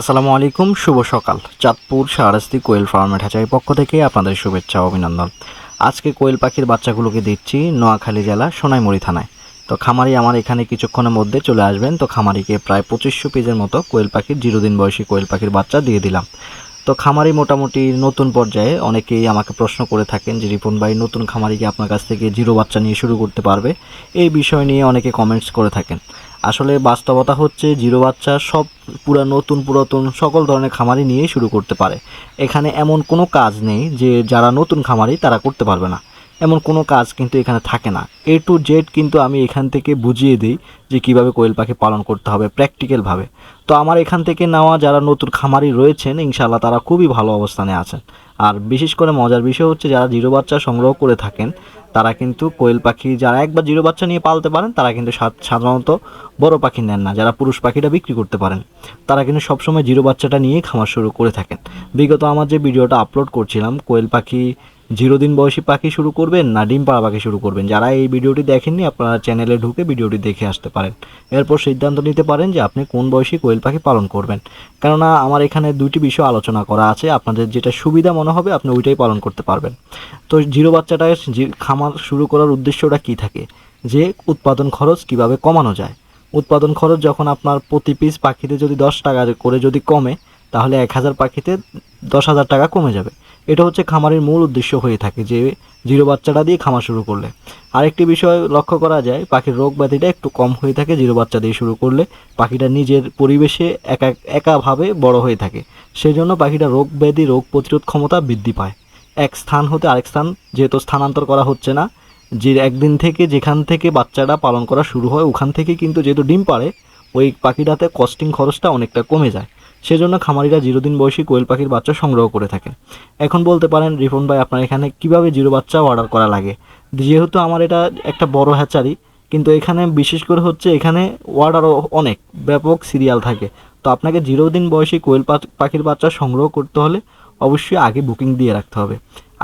আসসালামু আলাইকুম, শুভ সকাল। চাঁদপুর শাহরাস্তি কোয়েল ফার্মের ঢাচাই পক্ষ থেকে আপনাদের শুভেচ্ছা অভিনন্দন। আজকে কোয়েল পাখির বাচ্চাগুলোকে দিচ্ছি নোয়াখালী জেলা সোনাইমুড়ি থানায়। তো খামারি আমার এখানে কিছুক্ষণের মধ্যে চলে আসবেন। তো খামারিকে প্রায় পঁচিশশো পিসের মতো কোয়েল পাখির জিরো দিন বয়সী কোয়েল পাখির বাচ্চা দিয়ে দিলাম। তো খামারি মোটামুটি নতুন পর্যায়ে অনেকেই আমাকে প্রশ্ন করে থাকেন যে, রিপন ভাই, নতুন খামারিকে আপনার কাছ থেকে জিরো বাচ্চা নিয়ে শুরু করতে পারবে? এই বিষয় নিয়ে অনেকে কমেন্টস করে থাকেন। আসলে বাস্তবতা হচ্ছে জিরো বাচ্চা সব পুরা নতুন, পুরাতন সকল ধরনের খামারি নিয়েই শুরু করতে পারে। এখানে এমন কোনো কাজ নেই যে যারা নতুন খামারি তারা করতে পারবে না। এমন কোনো কাজ কিন্তু এখানে থাকে না। এ টু জেড কিন্তু আমি এখান থেকে বুঝিয়ে দিই যে কীভাবে কোয়েল পাখি পালন করতে হবে প্র্যাকটিক্যালভাবে তো আমার এখান থেকে নেওয়া যারা নতুন খামারি রয়েছেন ইনশাল্লাহ তারা খুবই ভালো অবস্থানে আছেন। আর বিশেষ করে মজার বিষয় হচ্ছে যারা জিরো বাচ্চা সংগ্রহ করে থাকেন তারা কিন্তু কোয়েল পাখি যারা একবার জিরো বাচ্চা নিয়ে পালতে পারেন, তারা কিন্তু সাধারণত বড় পাখি নেন না। যারা পুরুষ পাখিটা বিক্রি করতে পারেন, তারা কিন্তু সবসময় জিরো বাচ্চাটা নিয়ে খামার শুরু করে থাকেন। বিগত আমার যে ভিডিওটা আপলোড করছিলাম, কোয়েল পাখি জিরো দিন বয়সী পাখি শুরু করবেন না ডিম পাড়া পাখি শুরু করবেন। যারা এই ভিডিওটি দেখেননি, আপনারা চ্যানেলে ঢুকে ভিডিওটি দেখে আসতে পারেন। এরপর সিদ্ধান্ত নিতে পারেন যে আপনি কোন বয়সী কোয়েল পাখি পালন করবেন। কেননা, আমার এখানে দুটি বিষয় আলোচনা করা আছে। আপনাদের যেটা সুবিধা মনে হবে, আপনি ওইটাই পালন করতে পারবেন। তো জিরো বাচ্চাটা খামার শুরু করার উদ্দেশ্যটা কি থাকে? যে উৎপাদন খরচ কীভাবে কমানো যায়? উৎপাদন খরচ যখন আপনার প্রতি পিস পাখিতে যদি দশ টাকা করে যদি কমে, তাহলে এক হাজার পাখিতে দশ হাজার টাকা কমে যাবে। এটা হচ্ছে খামারের মূল উদ্দেশ্য হয়ে থাকে যে জিরো বাচ্চাটা দিয়ে খামার শুরু করলে। আরেকটি বিষয় লক্ষ্য করা যায়, পাখির রোগ ব্যাধিটা একটু কম হয়ে থাকে জিরো বাচ্চা দিয়ে শুরু করলে। পাখিটা নিজের পরিবেশে একা, একাভাবে বড় হয়ে থাকে। সেই জন্য পাখিটা রোগ ব্যাধি, রোগ প্রতিরোধ ক্ষমতা বৃদ্ধি পায়। এক স্থান হতে আরেক স্থান যেহেতু স্থানান্তর করা হচ্ছে না, যে একদিন থেকে যেখান থেকে বাচ্চাটা পালন করা শুরু হয় ওখান থেকে কিন্তু যেহেতু ডিম পাড়ে, ওই পাখিটাতে কস্টিং খরচটা অনেকটা কমে যায়। সেজন্য খামারিরা জিরো দিন বয়সী কোয়েল পাখির বাচ্চা সংগ্রহ করে থাকেন এখন বলতে পারেন রিফন ভাই, আপনার এখানে কীভাবে জিরো বাচ্চা অর্ডার করা লাগে? যেহেতু আমার এটা একটা বড় হ্যাচারি, কিন্তু এখানে বিশেষ করে হচ্ছে এখানে অর্ডারও অনেক, ব্যাপক সিরিয়াল থাকে। তো আপনাকে জিরো দিন বয়সী কোয়েল পাখির বাচ্চা সংগ্রহ করতে হলে অবশ্যই আগে বুকিং দিয়ে রাখতে হবে।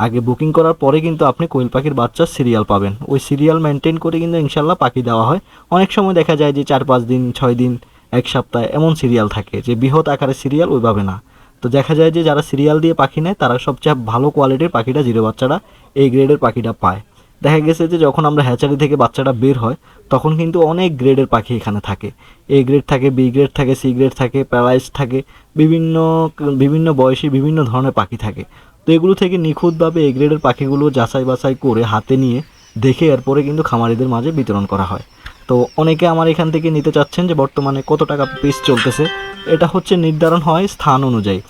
আগে বুকিং করার পরে কিন্তু আপনি কোয়েল পাখির বাচ্চার সিরিয়াল পাবেন। ওই সিরিয়াল মেনটেন করে কিন্তু ইনশাল্লাহ পাখি দেওয়া হয়। অনেক সময় দেখা যায় যে চার পাঁচ দিন, ছয় দিন এক সপ্তাহ এমন সিরিয়াল থাকে যে বৃহৎ আকারের সিরিয়াল ওইভাবে না। তো দেখা যায় যে যারা সিরিয়াল দিয়ে পাখি নেয়, তারা সবচেয়ে ভালো কোয়ালিটির পাখিটা জিরো বাচ্চাটা এই গ্রেডের পাখিটা পায়। দেখা গেছে যে যখন আমরা হ্যাচারি থেকে বাচ্চাটা বের হয়, তখন কিন্তু অনেক গ্রেডের পাখি এখানে থাকে। এ গ্রেড থাকে বি গ্রেড থাকে সি গ্রেড থাকে প্যারালাইজ থাকে, বিভিন্ন বিভিন্ন বয়সী বিভিন্ন ধরনের পাখি থাকে। তো এগুলো থেকে নিখুঁতভাবে এ গ্রেডের পাখিগুলো যাচাই বাছাই করে হাতে নিয়ে দেখে এরপরে কিন্তু খামারিদের মাঝে বিতরণ করা হয়। তো অনেকে আমার এখান থেকে নিতে চাচ্ছেন যে বর্তমানে কত টাকা পিস চলতেছে। এটা হচ্ছে নির্ধারণ হয় স্থান অনুযায়ী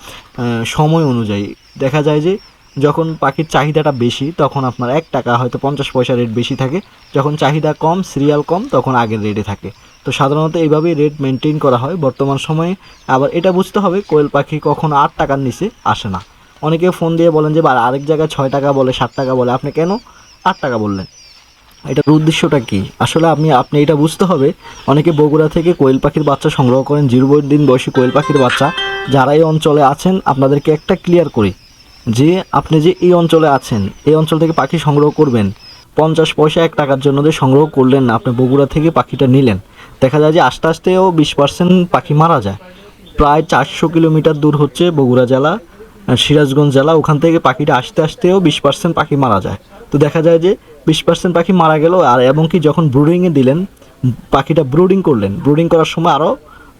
সময় অনুযায়ী। দেখা যায় যে যখন পাখির চাহিদাটা বেশি, তখন আপনার এক টাকা হয়তো পঞ্চাশ পয়সা রেট বেশি থাকে। যখন চাহিদা কম সিরিয়াল কম, তখন আগের রেটে থাকে। তো সাধারণত এইভাবেই রেট মেনটেন করা হয়। বর্তমান সময়ে আবার এটা বুঝতে হবে, কোয়েল পাখি কখনো আট টাকার নিচে আসে না। অনেকে ফোন দিয়ে বলেন যে আরেক জায়গায় ছয় টাকা বলে, সাত টাকা বলে, আপনি কেন আট টাকা বললেন? এটার উদ্দেশ্যটা কি? আসলে আপনি আপনি এটা বুঝতে হবে, অনেকে বগুড়া থেকে কোয়েল পাখির বাচ্চা সংগ্রহ করেন জিরো দিন বয়সী কোয়েল পাখির বাচ্চা। যারা এই অঞ্চলে আছেন, আপনাদেরকে একটা ক্লিয়ার করি, যে আপনি যে এই অঞ্চলে আছেন, এই অঞ্চল থেকে পাখি সংগ্রহ করবেন, পঞ্চাশ পয়সা এক টাকার জন্য যে সংগ্রহ করলেন না, আপনি বগুড়া থেকে পাখিটা নিলেন। দেখা যায় যে আস্তে আস্তেও বিশ পার্সেন্ট পাখি মারা যায়। প্রায় চারশো কিলোমিটার দূর হচ্ছে বগুড়া জেলা, সিরাজগঞ্জ জেলা, ওখান থেকে পাখিটা আসতে আসতেও বিশ পার্সেন্ট পাখি মারা যায়। তো দেখা যায় যে বিশ পার্সেন্ট পাখি মারা গেল আর এবং কি যখন ব্রুডিংয়ে দিলেন, পাখিটা ব্রুডিং করলেন। ব্রুডিং করার সময় আরও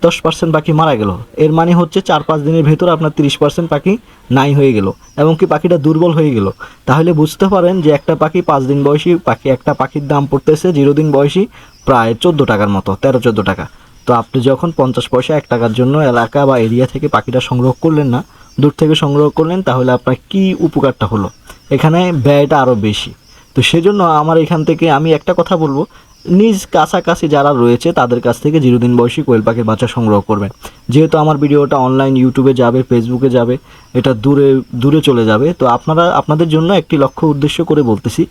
দশ পার্সেন্ট পাখি মারা গেল। এর মানে হচ্ছে চার পাঁচ দিনের ভেতর আপনার তিরিশ পার্সেন্ট পাখি নাই হয়ে গেল এবং কি পাখিটা দুর্বল হয়ে গেল। তাহলে বুঝতে পারেন যে একটা পাখি পাঁচ দিন বয়সী, পাখি একটা পাখির দাম পড়তেছে জিরো দিন বয়সী প্রায় চোদ্দ টাকার মতো, তেরো চোদ্দ টাকা। তো আপনি যখন পঞ্চাশ পয়সা এক টাকার জন্য এলাকা বা এরিয়া থেকে পাখিটা সংগ্রহ করলেন না, দূর থেকে সংগ্রহ করলেন, তাহলে আপনার কি উপকারটা হলো? এখানে ব্যয়টা আরও বেশি। তো সেজন্য আমার এখান থেকে আমি একটা কথা বলব, নিজ কাছাকাছি যারা রয়েছে তাদের কাছ থেকে জিরো দিন বয়সী কোয়েল পাখির বাচ্চা সংগ্রহ করবেন। যেহেতু আমার ভিডিওটা অনলাইন ইউটিউবে যাবে ফেসবুকে যাবে, এটা দূরে দূরে চলে যাবে, তো আপনারা, আপনাদের জন্য একটি লক্ষ্য উদ্দেশ্য করে বলতেছি,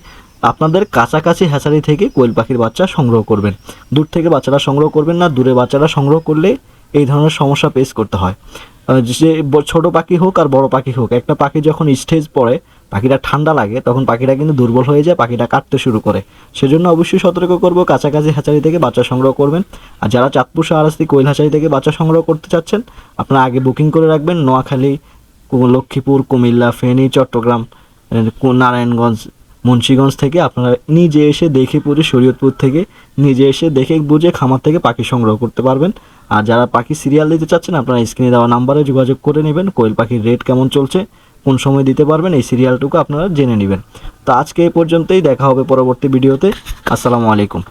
আপনাদের কাছাকাছি হ্যাচারি থেকে কোয়েল পাখির বাচ্চা সংগ্রহ করবেন। দূর থেকে বাচ্চারা সংগ্রহ করবেন না, দূরে বাচ্চারা সংগ্রহ করলে এই ধরনের সমস্যা ফেস করতে হয়। যে ছোট পাখি হোক আর বড় পাখি হোক, একটা পাখি যখন স্টেজ পড়ে পাখিটা ঠান্ডা লাগে, তখন পাখিটা কিন্তু দুর্বল হয়ে যায়, পাখিটা কাটতে শুরু করে। সেজন্য অবশ্যই সতর্ক করব, কাছাকাছি হ্যাচারি থেকে বাচ্চা সংগ্রহ করবেন। আর যারা চাঁদপুর শাহরাস্তি কোয়েল হ্যাচারি থেকে বাচ্চা সংগ্রহ করতে চাচ্ছেন, আপনারা আগে বুকিং করে রাখবেন। নোয়াখালী লক্ষ্মীপুর, কুমিল্লা, ফেনী, চট্টগ্রাম নারায়ণগঞ্জ, মুন্সীগঞ্জ থেকে আপনারা নিজে এসে দেখে পড়ে শরীয়তপুর থেকে নিজে এসে দেখে বুঝে খামার থেকে পাখি সংগ্রহ করতে পারবেন। আর যারা পাখি সিরিয়াল দিতে চাচ্ছেন, আপনারা স্ক্রিনে দেওয়া নাম্বারে যোগাযোগ করে নেবেন। কোয়েল পাখির রেট কেমন চলছে কোন সময় দিতে পারবেন এই সিরিয়ালটুকু আপনারা জেনে নেবেন। তো আজকে এই পর্যন্তই, দেখা হবে পরবর্তী ভিডিওতে আসসালামু আলাইকুম।